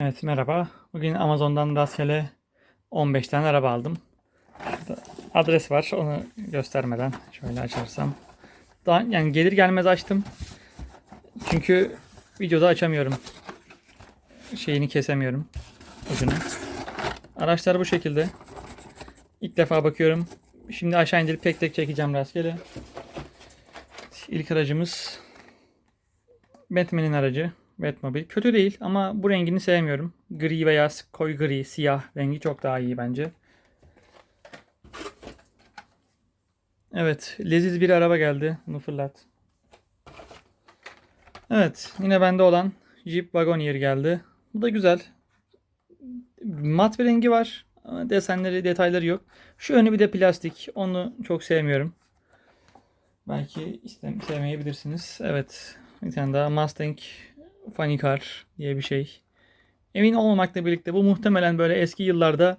Evet merhaba. Bugün Amazon'dan rastgele 15 tane araba aldım. Şurada adres var. Onu göstermeden şöyle açarsam. Daha, yani gelir gelmez açtım. Çünkü videoda açamıyorum. Şeyini kesemiyorum. Ucunu. Araçlar bu şekilde. İlk defa bakıyorum. Şimdi aşağı indirip tek tek çekeceğim rastgele. İlk aracımız Batman'in aracı. Batmobile. Kötü değil ama bu rengini sevmiyorum. Gri veya koyu gri, siyah rengi çok daha iyi bence. Evet. Leziz bir araba geldi. Bunu fırlat. Evet. Yine bende olan Jeep Wagoneer geldi. Bu da güzel. Mat bir rengi var. Desenleri, detayları yok. Şu önü bir de plastik. Onu çok sevmiyorum. Belki istem sevmeyebilirsiniz. Evet. Bir tane daha Mustang Funny Car diye bir şey. Emin olmamakla birlikte bu muhtemelen böyle eski yıllarda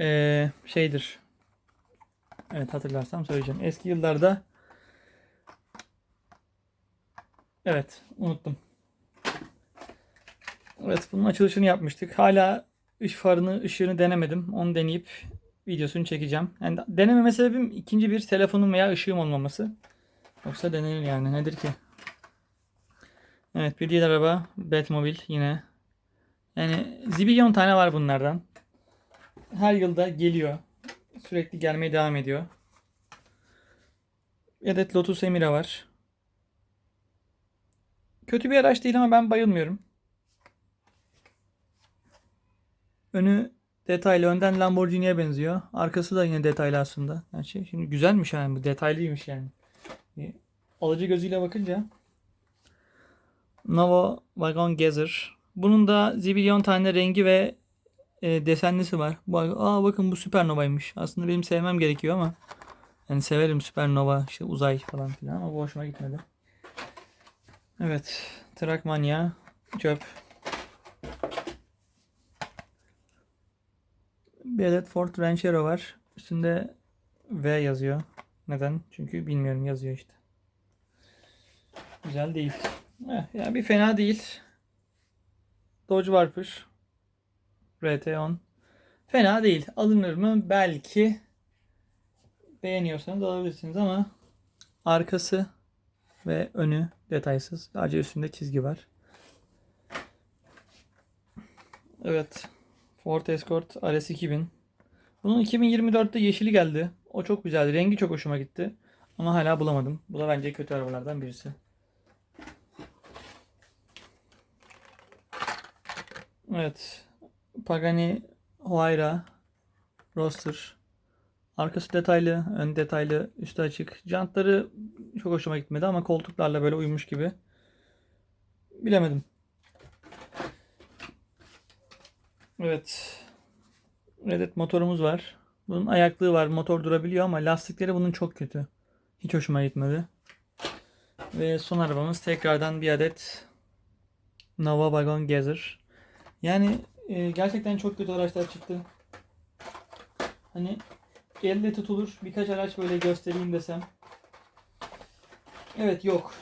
eee, şeydir. Evet hatırlarsam söyleyeceğim. Eski yıllarda Evet unuttum. Evet bunun açılışını yapmıştık. Hala ış farını, ışığını denemedim. Onu deneyip videosunu çekeceğim. Yani denememe sebebim ikinci bir telefonum veya ışığım olmaması. Yoksa denenir yani. Nedir ki? Evet bir diğer araba Batmobile yine. Yani zibilyon tane var bunlardan. Her yılda geliyor. Sürekli gelmeye devam ediyor. Adet Lotus Emira var. Kötü bir araç değil ama ben bayılmıyorum. Önü detaylı. Önden Lamborghini'ye benziyor. Arkası da yine detaylı aslında. Yani şey, şimdi güzelmiş yani. Detaylıymış yani. Alıcı gözüyle bakınca Nova Wagon Gazer. Bunun da zibilyon tane rengi ve e, desenlisi var. Bak, aa bakın bu süpernovaymış. Aslında benim sevmem gerekiyor ama yani severim süpernova, işte uzay falan filan ama bu hoşuma gitmedi. Evet, Trackmania çöp. Bir Ford Ranchero var. Üstünde V yazıyor. Neden? Çünkü bilmiyorum yazıyor işte. Güzel değil. Eh, yani bir fena değil. Dodge Viper. RT10. Fena değil. Alınır mı? Belki. Beğeniyorsanız alabilirsiniz ama arkası ve önü detaysız. Sadece üstünde çizgi var. Evet. Ford Escort RS 2000. Bunun 2024'te yeşili geldi. O çok güzeldi. Rengi çok hoşuma gitti. Ama hala bulamadım. Bu da bence kötü arabalardan birisi. Evet. Pagani Huayra Roster. Arkası detaylı, ön detaylı, üstü açık. Jantları çok hoşuma gitmedi ama koltuklarla böyle uymuş gibi. Bilemedim. Evet. Redet motorumuz var. Bunun ayaklığı var. Motor durabiliyor ama lastikleri bunun çok kötü. Hiç hoşuma gitmedi. Ve son arabamız tekrardan bir adet Nova Wagon Gazer. Yani e, gerçekten çok kötü araçlar çıktı. Hani elle tutulur birkaç araç böyle göstereyim desem. Evet yok.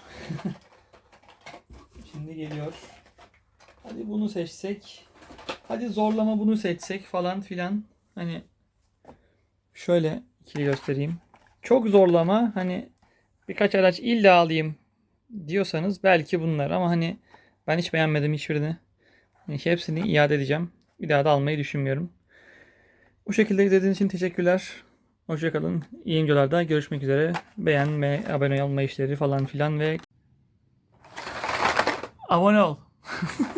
Şimdi geliyor. Hadi bunu seçsek. Hadi zorlama bunu seçsek falan filan. Hani şöyle ikili göstereyim. Çok zorlama hani birkaç araç illa alayım diyorsanız belki bunlar ama hani ben hiç beğenmedim hiçbirini. Hepsini iade edeceğim. Bir daha da almayı düşünmüyorum. Bu şekilde izlediğiniz için teşekkürler. Hoşçakalın. İyi videolarda görüşmek üzere. Beğenme, abone olma işleri falan filan ve abone ol.